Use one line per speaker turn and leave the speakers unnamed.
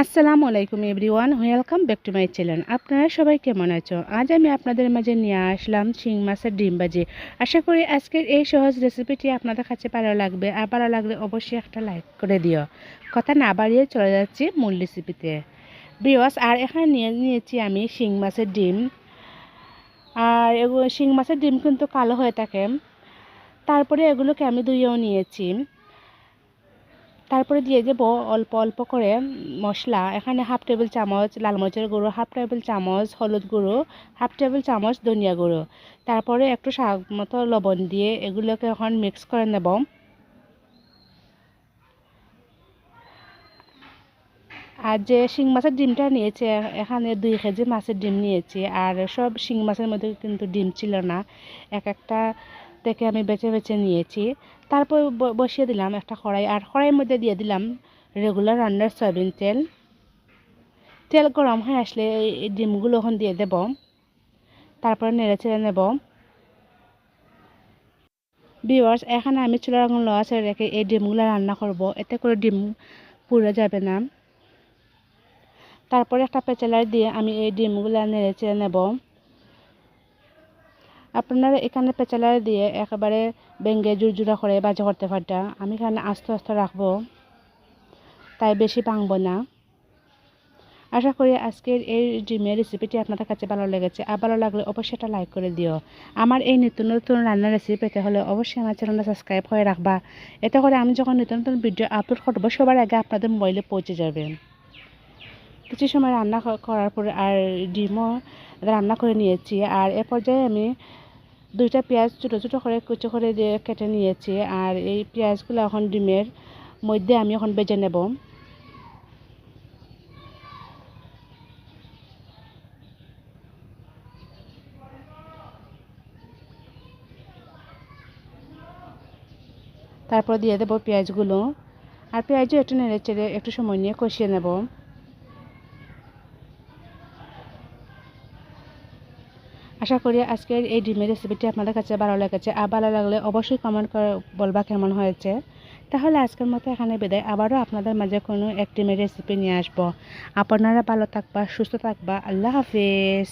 আসসালামু আলাইকুম everyone, welcome back to my channel. আপনারা সবাই কেমন আছো? আজ আমি আপনাদের মাঝে নিয়ে আসলাম শিং মাছের ডিম ভাজি। আশা করি আজকের এই সহজ রেসিপিটি আপনাদের কাছে ভালো লাগবে। আর ভালো লাগলে অবশ্যই একটা লাইক করে দিও। কথা না বাড়িয়ে চলে যাচ্ছি মূল রেসিপিতে বিওয়াস আর এখানে নিয়ে নিয়েছি আমি শিং মাছের ডিম। আর এগুলো শিং মাছের ডিম কিন্তু কালো হয়ে থাকে। তারপরে এগুলোকে আমি ধুয়েও নিয়েছি। তারপরে দিয়ে দেবো অল্প অল্প করে মশলা। এখানে হাফ টেবিল চামচ লাল মরিচের গুঁড়ো হাফ টেবিল চামচ হলুদ গুঁড়ো হাফ টেবিল চামচ ধনিয়া গুঁড়ো। তারপরে একটু শাক মতো লবণ দিয়ে এগুলোকে এখন মিক্স করে নেব। আর যে শিং মাছের ডিমটা নিয়েছে, এখানে দুই কেজি মাছের ডিম নিয়েছি। আর সব শিং মাছের মধ্যে কিন্তু ডিম ছিল না। এক একটা থেকে আমি বেছে বেছে নিয়েছি। তারপর বসিয়ে দিলাম একটা কড়াই, আর কড়াইয়ের মধ্যে দিয়ে দিলাম রেগুলার রান্নার সয়াবিন তেল। তেল গরম হয়ে আসলে এই ডিমগুলো ওখান দিয়ে দেব। তারপরে নেড়ে চেড়ে নেব। বিওয়ার্স এখানে আমি চুলার আগুন লোয়া ছেড়ে রেখে এই ডিমগুলো রান্না করব। এতে করে ডিম পুড়ে যাবে না। তারপরে একটা পেঁচালার দিয়ে আমি এই ডিমগুলো নেড়ে চেড়ে নেব। আপনারা এখানে পেঁচালার দিয়ে একেবারে বেঙ্গে জুড়জুড়া করে বাজা করতে পারটা আমি এখানে আস্তে আস্তে রাখব। তাই বেশি ভাঙবো না। আশা করি আজকের এই ডিমের রেসিপিটি আপনাদের কাছে ভালো লেগেছে। আর ভালো লাগলে অবশ্যই এটা লাইক করে দিও। আমার এই নতুন নতুন রান্নার রেসিপি পেতে হলে অবশ্যই আমার চ্যানেলটা সাবস্ক্রাইব করে রাখবা। এতে করে আমি যখন নতুন নতুন ভিডিও আপলোড করব, সবার আগে আপনাদের মোবাইলে পৌঁছে যাবে। কিছু সময় রান্না করার পরে আর ডিমও রান্না করে নিয়েছি। আর এ পর্যায়ে আমি দুইটা পেঁয়াজ ছোটো ছোটো করে কুচো করে দিয়ে কেটে নিয়েছি। আর এই পেঁয়াজগুলো এখন ডিমের মধ্যে আমি এখন বেজে নেব। তারপর দিয়ে দেবো পেঁয়াজগুলো। আর পেঁয়াজও একটু নেড়ে চেড়ে একটু সময় নিয়ে কষিয়ে নেব। আশা করি আজকের এই ডিমের রেসিপিটি আপনাদের কাছে ভালো লেগেছে। আর ভালো লাগলে অবশ্যই কমেন্ট করে বলবা কেমন হয়েছে। তাহলে আজকের মতো এখানে বিদায়। আবারও আপনাদের মাঝে কোনো এক ডিমের রেসিপি নিয়ে আসব। আপনারা ভালো থাকবা, সুস্থ থাকবা। আল্লাহ হাফিজ।